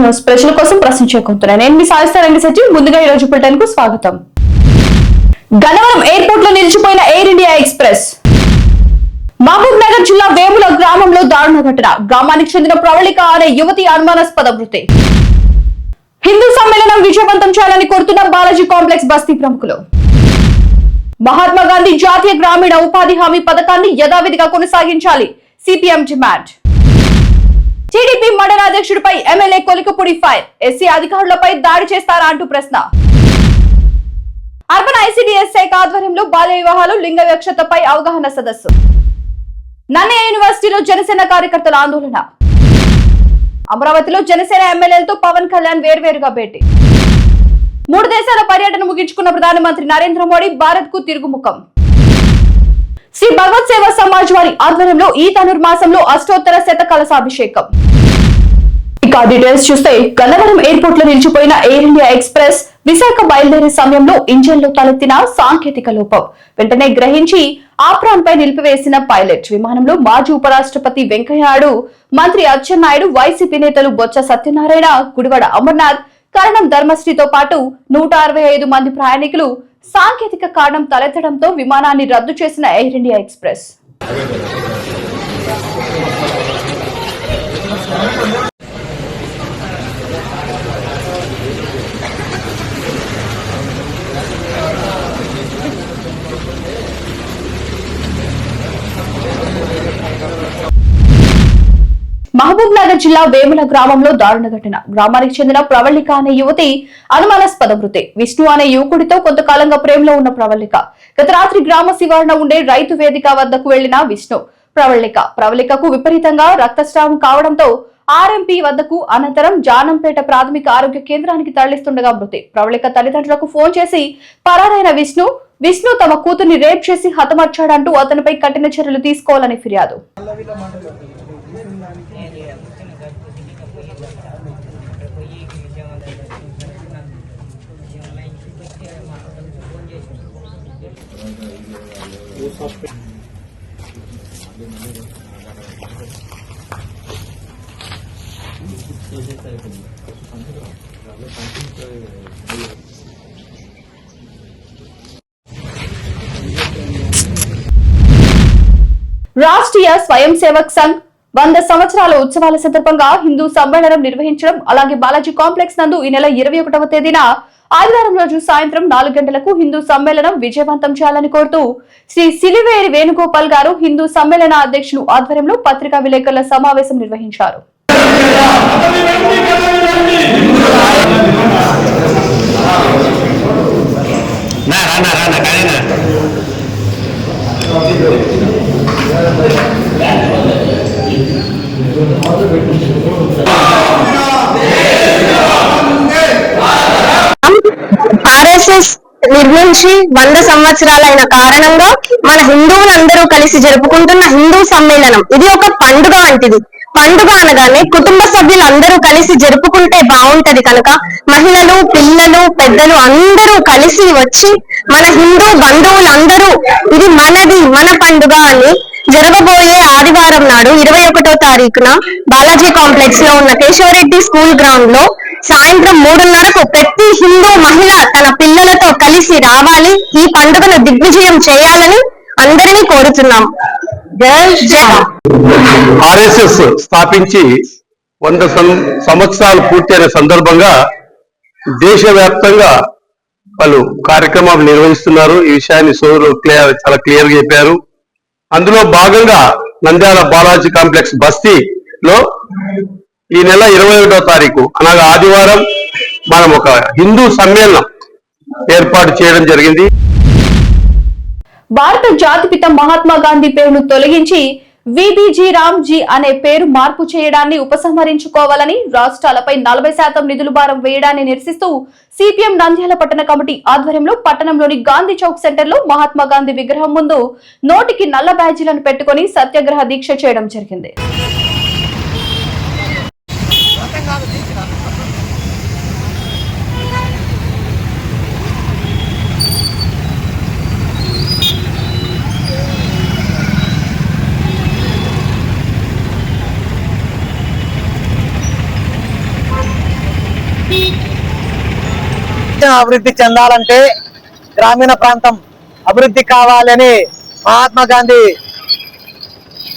News ప్రజల కోసం ప్రశ్న చేకుంటున్నాను నేను మీ సాయిస్తారంగి సచివ్ ముందుగా ఈ రోజు బులెటిన్కు స్వాగతం. గన్నవరం ఎయిర్పోర్ట్లో నిలిచిపోయిన Air India Express. Mahbubnagar జిల్లా వేముల గ్రామంలో దారుణ ఘటన. గ్రామానికి చెందిన ప్రవళిక అనే యువతి అనుమానాస్పద మృతి. హిందూ సమ్మేళనం విజయవంతం చేయాలని కోరుతున్న బాలాజీ కాంప్లెక్స్ బస్తీ ప్రముఖులు. మహాత్మా గాంధీ జాతీయ గ్రామీణ ఉపాధి హామీ పథకాన్ని యథావిధిగా కొనసాగించాలి. CPM demand. టీడీపీ మండల అధ్యక్షుడిపై ఎమ్మెల్యే కొలికపూడి ఫైర్. ఎస్సీ అధికారులపై దాడి చేస్తారా అంటూ ప్రశ్న. అర్బన్ ఐసీడీఎస్ శాఖ ఆధ్వర్యంలో బాల్య వివాహాలు లింగ వివక్షతపై అవగాహన సదస్సు. నన్నయ్య యూనివర్సిటీలో జనసేన కార్యకర్తల ఆందోళన. అమరావతిలో జనసేన ఎమ్మెల్యేలతో పవన్ కళ్యాణ్ వేర్వేరుగా భేటీ. మూడు దేశాల పర్యటన ముగించుకున్న ప్రధానమంత్రి నరేంద్ర మోడీ భారత్కు తిరుగుముఖం. శ్రీ భగవత్ సేవ సమాజ్ వారి ఆధ్వర్యంలో ఈ ధనుర్మాసంలో అష్టోత్తర శత కలసాభిషేకం ఇక డీటెయిల్స్ చూస్తే గన్నవరం ఎయిర్పోర్ట్లో నిలిచిపోయిన ఎయిర్ ఇండియా ఎక్స్ప్రెస్ విశాఖ బయలుదేరే సమయంలో ఇంజన్లో తలెత్తిన సాంకేతిక లోపం. వెంటనే గ్రహించి ఆప్రాన్ పై నిలిపివేసిన పైలట్ విమానంలో మాజీ ఉపరాష్ట్రపతి వెంకయ్యనాయుడు మంత్రి అచ్చెన్నాయుడు వైసీపీ నేతలు బొత్స సత్యనారాయణ గుడివాడ అమర్నాథ్ కరణం ధర్మశ్రీతో పాటు నూట అరవై ఐదు మంది ప్రయాణికులు సాంకేతిక కారణం తలెత్తడంతో విమానాన్ని రద్దు చేసిన Air India Express. Mahbubnagar జిల్లా వేముల గ్రామంలో దారుణ ఘటన. గ్రామానికి చెందిన ప్రవళిక అనే యువతి అనుమానాస్పద మృతి. విష్ణు అనే యువకుడితో కొంతకాలంగా ప్రేమలో ఉన్న ప్రవళిక. గత రాత్రి గ్రామ శివారణ ఉండే రైతు వేదిక వద్దకు వెళ్ళిన విష్ణు. ప్రవళిక. ప్రవళికకు విపరీతంగా రక్తస్రావం కావడంతో ఆర్ఎంపీ వద్దకు అనంతరం జానంపేట ప్రాథమిక ఆరోగ్య కేంద్రానికి తరలిస్తుండగా మృతి. ప్రవళిక తల్లిదండ్రులకు ఫోన్ చేసి పరారైన విష్ణు విష్ణు తమ కూతుర్ని రేప్ చేసి హతమర్చాడంటూ అతనిపై కఠిన చర్యలు తీసుకోవాలని ఫిర్యాదు. రాష్ట్రీయ స్వయం సేవక్ సంఘ్ వంద సంవత్సరాల ఉత్సవాల సందర్భంగా హిందూ సమ్మేళనం నిర్వహించడం అలాగే బాలాజీ కాంప్లెక్స్ నందు ఈ నెల ఇరవై ఒకటవ తేదీన ఆదివారం రోజు సాయంత్రం నాలుగు గంటలకు హిందూ సమ్మేళనం విజయవంతం చేయాలని కోరుతూ శ్రీ సిలివేరి వేణుగోపాల్ గారు హిందూ సమ్మేళన అధ్యక్షులు ఆధ్వర్యంలో పత్రికా విలేకరుల సమావేశం నిర్వహించారు. ఆర్ఎస్ఎస్ నిర్మించి వంద సంవత్సరాలైన కారణంగా మన హిందువులందరూ కలిసి జరుపుకుంటున్న హిందూ సమ్మేళనం. ఇది ఒక పండుగ వంటిది. పండుగ అనగానే కుటుంబ సభ్యులందరూ కలిసి జరుపుకుంటే బాగుంటది కనుక మహిళలు పిల్లలు పెద్దలు అందరూ కలిసి వచ్చి మన హిందూ బంధువులందరూ ఇది మనది మన పండుగ అని జరగబోయే ఆదివారం నాడు ఇరవై ఒకటో తారీఖున బాలాజీ కాంప్లెక్స్లో ఉన్న కేశవరెడ్డి స్కూల్ గ్రౌండ్లో సాయంత్రం మూడున్నరకు ప్రతి హిందూ మహిళ తన పిల్లలతో కలిసి రావాలి. ఈ పండుగను దిగ్విజయం చేయాలని అందరినీ కోరుతున్నాం. ఆర్ఎస్ఎస్ స్థాపించి వంద సంవత్సరాలు పూర్తయిన సందర్భంగా దేశవ్యాప్తంగా వాళ్ళు కార్యక్రమాలు నిర్వహిస్తున్నారు. ఈ విషయాన్ని సోదరులు క్లియర్ చాలా క్లియర్గా చెప్పారు. అందులో భాగంగా నంద్యాల బాలాజీ కాంప్లెక్స్ బస్తీలో ఈ నెల ఇరవై ఒకటో తారీఖు అనగా ఆదివారం మనం ఒక హిందూ సమ్మేళనం ఏర్పాటు చేయడం జరిగింది. భారత జాతిపిత మహాత్మా గాంధీ పేరును తొలగించి విబిజీ రామ్జీ అనే పేరు మార్పు చేయడాన్ని ఉపసంహరించుకోవాలని రాష్ట్రాలపై నలభై శాతం నిధులు భారం వేయడాన్ని నిరసిస్తూ సిపిఎం నంద్యాల పట్టణ కమిటీ ఆధ్వర్యంలో పట్టణంలోని గాంధీ చౌక్ సెంటర్లో మహాత్మా గాంధీ విగ్రహం ముందు నోటికి నల్ల బ్యాజీలను పెట్టుకుని సత్యాగ్రహ దీక్ష చేయడం జరిగింది. రాష్ట్రం అభివృద్ధి చెందాలంటే గ్రామీణ ప్రాంతం అభివృద్ధి కావాలని మహాత్మా గాంధీ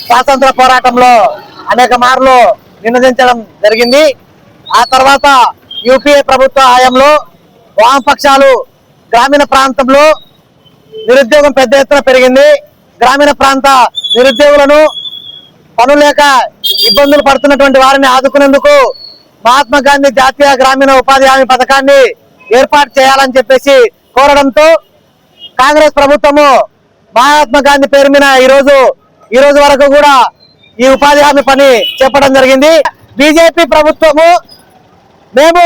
స్వాతంత్ర పోరాటంలో అనేక మార్లు నినదించడం జరిగింది. ఆ తర్వాత యూపీఏ ప్రభుత్వ హయాంలో వామపక్షాలు గ్రామీణ ప్రాంతంలో నిరుద్యోగం పెద్ద ఎత్తున పెరిగింది. గ్రామీణ ప్రాంత నిరుద్యోగులను పనులు లేక ఇబ్బందులు పడుతున్నటువంటి వారిని ఆదుకునేందుకు మహాత్మా గాంధీ జాతీయ గ్రామీణ ఉపాధి హామీ పథకాన్ని ఏర్పాటు చేయాలని చెప్పేసి కోరడంతో కాంగ్రెస్ ప్రభుత్వము మహాత్మా గాంధీ పేరు మీద ఈ రోజు ఈ రోజు వరకు కూడా ఈ ఉపాధి హామీ పని చెప్పడం జరిగింది. బీజేపీ ప్రభుత్వము మేము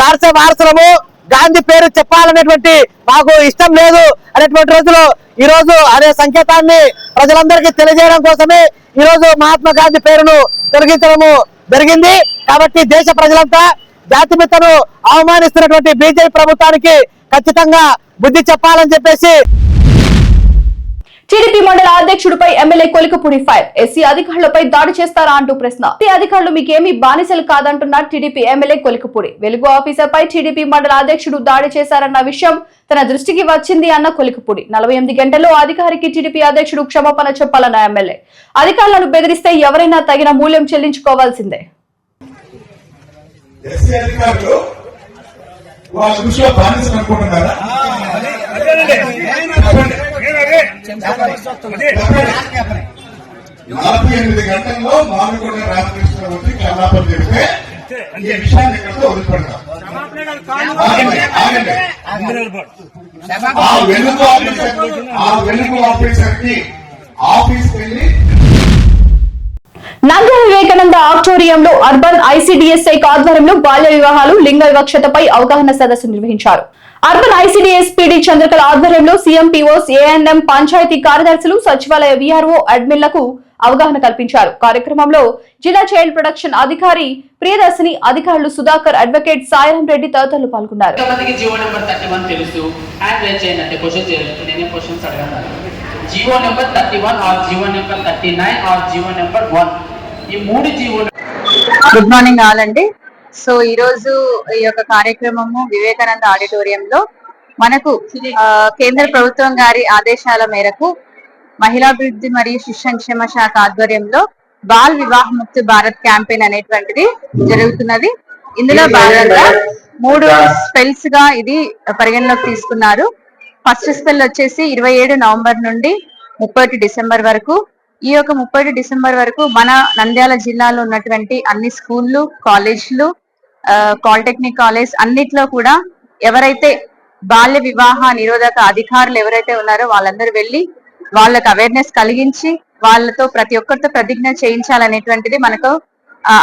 గార్స వారసులము గాంధీ పేరు చెప్పాలనేటువంటి మాకు ఇష్టం లేదు అనేటువంటి రోజులు ఈ రోజు అనే సంకేతాన్ని ప్రజలందరికీ తెలియజేయడం కోసమే ఈ రోజు మహాత్మా గాంధీ పేరును తొలగించడము జరిగింది. కాబట్టి దేశ ప్రజలంతా జాతిపితను అవమానిస్తున్నటువంటి బీజేపీ ప్రభుత్వానికి ఖచ్చితంగా బుద్ధి చెప్పాలని చెప్పేసి టీడీపీ మండల అధ్యక్షుడిపై ఎమ్మెల్యే కొలికపూడి ఫైర్. ఎస్సీ అధికారులపై దాడి చేస్తారా అంటూ ప్రశ్న. ఈ అధికారులు మీకేమీ బానిసలు కాదంటున్న టీడీపీ ఎమ్మెల్యే కొలికపూడి. వెలుగు ఆఫీసర్ పై టీడీపీ మండల అధ్యక్షుడు దాడి చేశారన్న విషయం తన దృష్టికి వచ్చింది అన్న కొలికపూడి. నలభై ఎనిమిది గంటల్లో అధికారికి టీడీపీ అధ్యక్షుడు క్షమాపణ చెప్పాలన్న ఎమ్మెల్యే. అధికారులను బెదిరిస్తే ఎవరైనా తగిన మూల్యం చెల్లించుకోవాల్సిందే. ఎస్సీ అధికారులు వాళ్ళ దృష్టిలో బానిసలు అనుకుంటున్నారా. నలభై ఎనిమిది గంటల్లో మామికొండ రామకృష్ణ వచ్చి కల్లాపం చెబితే ఈ విషయాన్ని ఇక్కడితో వదిలిపెడతాం. ఆ వెనుక ఆఫీసర్ ఆ వెనుక ఆఫీసర్కి ఆఫీస్కి వెళ్ళి నంద్యాల వివేకానంద ఆడిటోరియంలో అర్బన్ ఐసీడీఎస్ శాఖ ఆధ్వర్యంలో బాల్య వివాహాలు లింగ వివక్షతపై అవగాహన సదస్సు నిర్వహించారు. అర్బన్ ఐసీడీఎస్ పీడీ చంద్రకళ ఆధ్వర్యంలో సీఎంపీఓస్ ఏఎన్ఎం పంచాయతీ కార్యదర్శులు సచివాలయ వీఆర్ఓ అడ్మిన్లకు అవగాహన కల్పించారు. కార్యక్రమంలో జిల్లా చైల్డ్ ప్రొటెక్షన్ అధికారి ప్రియదర్శిని అధికారులు సుధాకర్ అడ్వకేట్ సాయిరాం రెడ్డి తదితరులు పాల్గొన్నారు. Jio number thirty one or Jio number thirty nine or Jio number one. ఈ మూడు జియో గుడ్ మార్నింగ్ ఆల్ అండి. సో ఈ రోజు ఈ యొక్క కార్యక్రమము వివేకానంద ఆడిటోరియంలో మనకు కేంద్ర ప్రభుత్వం గారి ఆదేశాల మేరకు మహిళాభివృద్ధి మరియు శిశు సంక్షేమ శాఖ ఆధ్వర్యంలో బాల్ వివాహ ముక్తి భారత్ క్యాంపెయిన్ అనేటువంటిది జరుగుతున్నది. ఇందులో భాగంగా మూడు. స్పెల్స్గా ఇది పరిగణలోకి తీసుకున్నారు. ఫస్ట్ స్పెల్ వచ్చేసి ఇరవై ఏడు నవంబర్ నుండి ముప్పై డిసెంబర్ వరకు. ఈ యొక్క ముప్పై డిసెంబర్ వరకు మన నంద్యాల జిల్లాలో ఉన్నటువంటి అన్ని స్కూళ్ళు కాలేజ్లు పాలిటెక్నిక్ కాలేజ్ అన్నిట్లో కూడా ఎవరైతే బాల్య వివాహ నిరోధక అధికారులు ఎవరైతే ఉన్నారో వాళ్ళందరూ వెళ్ళి వాళ్ళకు అవేర్నెస్ కలిగించి వాళ్ళతో ప్రతి ఒక్కరితో ప్రతిజ్ఞ చేయించాలనేటువంటిది మనకు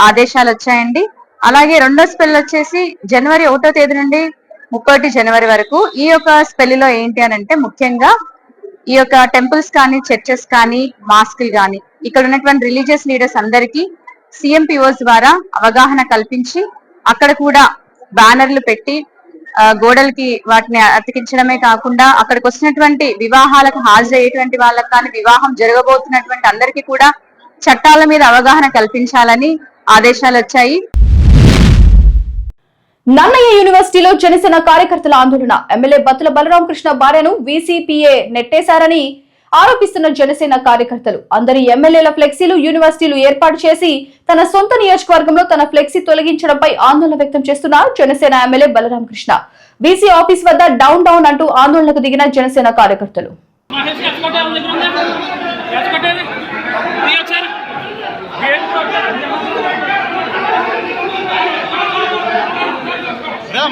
ఆదేశాలు వచ్చాయండి. అలాగే రెండో స్పెల్ వచ్చేసి జనవరి ఒకటో తేదీ నుండి ముప్పటి జనవరి వరకు. ఈ యొక్క స్పెల్లిలో ఏంటి అని అంటే ముఖ్యంగా ఈ యొక్క టెంపుల్స్ కానీ చర్చెస్ కానీ మాస్కులు కానీ ఇక్కడ ఉన్నటువంటి రిలీజియస్ లీడర్స్ అందరికీ సిఎంపిఓస్ ద్వారా అవగాహన కల్పించి అక్కడ కూడా బ్యానర్లు పెట్టి గోడలకి వాటిని అతికించడమే కాకుండా అక్కడికి వచ్చినటువంటి వివాహాలకు హాజరయ్యేటువంటి వాళ్ళకి కానీ వివాహం జరగబోతున్నటువంటి అందరికీ కూడా చట్టాల మీద అవగాహన కల్పించాలని ఆదేశాలు వచ్చాయి. నన్నయ్య యూనివర్సిటీలో జనసేన కార్యకర్తల ఆందోళన. ఎమ్మెల్యే బత్తుల బలరామకృష్ణ భార్యను వీసీపీఏ నెట్టేశారని ఆరోపిస్తున్న జనసేన కార్యకర్తలు. అందరి ఎమ్మెల్యేల ఫ్లెక్సీలు యూనివర్సిటీలు ఏర్పాటు చేసి తన సొంత నియోజకవర్గంలో తన ఫ్లెక్సీ తొలగించడంపై ఆందోళన వ్యక్తం చేస్తున్న Janasena MLA Balaramakrishna BC office వద్ద డౌన్ డౌన్ అంటూ ఆందోళనకు దిగిన జనసేన కార్యకర్తలు.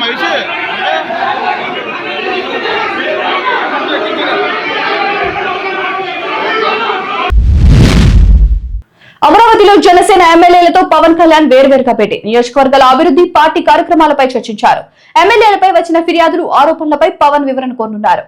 మహేష్. అమరావతిలో జనసేన ఎమ్మెల్యేలతో పవన్ కళ్యాణ్ వేర్వేరుగా పెట్టి నియోజకవర్గాల అభివృద్ధి పార్టీ కార్యక్రమాలపై చర్చించారు. ఎమ్మెల్యేలపై వచ్చిన ఫిర్యాదులు ఆరోపణలపై పవన్ వివరణ కోరున్నారు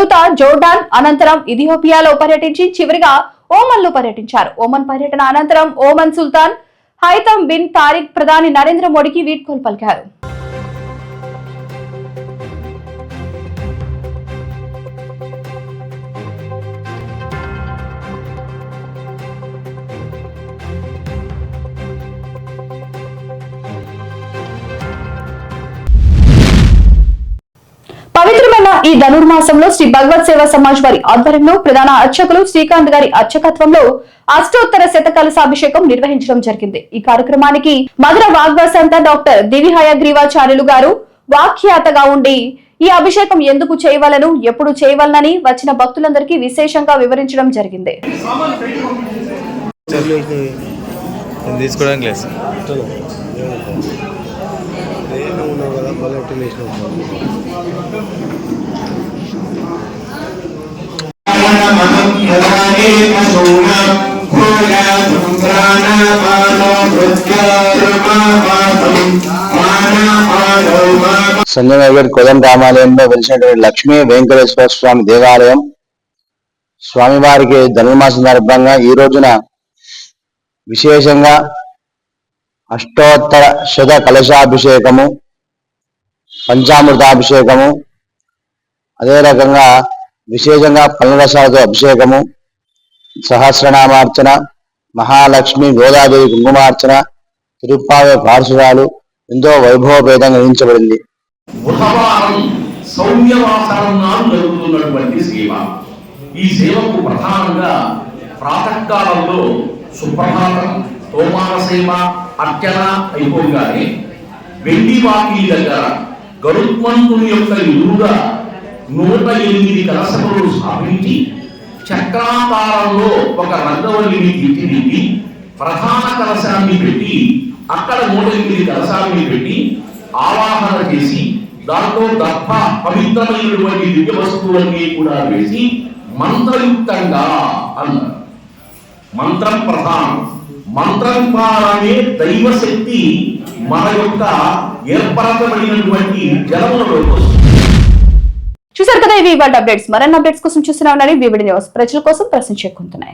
తొలుత జోర్డాన్ అనంతరం ఇథియోపియాలో పర్యటించి చివరిగా ఓమన్లో పర్యటించారు. ఓమన్ పర్యటన అనంతరం Oman Sultan Haitham bin Tariq ప్రధాని నరేంద్ర మోడీకి వీడ్కోలు పలికారు. ఈ ధనుర్మాసంలో శ్రీ భగవత్ సేవా సమాజ్ వారి ఆధ్వర్యంలో ప్రధాన అర్చకులు శ్రీకాంత్ గారి అర్చకత్వంలో అష్టోత్తర శతకలసాభిషేకం నిర్వహించడం జరిగింది. ఈ కార్యక్రమానికి మధుర వాగ్వసంత డాక్టర్ దివిహయగ్రీవాచార్యులు గారు వాఖ్యాతగా ఉండి ఈ అభిషేకం ఎందుకు చేయవలను ఎప్పుడు చేయవలనని వచ్చిన భక్తులందరికీ విశేషంగా వివరించడం జరిగింది. తీసుకోవడానికి లేదు. సంజయ్ నగర్ కొలం రామాలయంలో వెలిసినటువంటి లక్ష్మీ వెంకటేశ్వర స్వామి దేవాలయం స్వామివారికి ధనుర్మాస సందర్భంగా ఈ రోజున విశేషంగా అష్టోత్తర శత కలశాభిషేకము పంచామృతాభిషేకము అదే రకంగా విశేషంగా పల్లరసాలతో అభిషేకము సహస్రనామార్చన మహాలక్ష్మి గోదాదేవి కుంకుమార్చన తిరుప్పావే పార్శ్వరాలు ఎంతో వైభవపేతంగా నిర్మించబడింది. జరుగుతున్నటువంటి సేవ. ఈ సేవకు ప్రధానంగా ప్రాతకాలంలో సుప్రభాతం తోమాల సేవ అర్చన అయిపోగానే వెండి వాకి దగ్గర గరుత్మంతుని యొక్క ఎదురుగా నూట ఎనిమిది కలశములు స్థాపించి చక్రాకారంలో ఒక రంగవల్లిని తీర్చిదిద్ది ప్రధాన కలశాన్ని పెట్టి అక్కడ నూట ఎనిమిది కలశాన్ని పెట్టి ఆవాహన చేసి దాంతో దర్భ పవిత్రమైనటువంటి దివ్య వస్తువులన్నీ కూడా వేసి మంత్రయుక్తంగా అన్నారు. మంత్రం ప్రధానం. మంత్రం ద్వారానే దైవశక్తి మన యొక్క ఏర్పరచబడినటువంటి జలములలో చూసారు కదా ఇవి ఇవాళ అప్డేట్స్ మరిన్ని అప్డేట్స్ కోసం చూస్తున్నా ఉన్నారు వివిడి న్యూస్. ప్రజల కోసం ప్రశ్న ప్రశ్నించుకుంటున్నాయి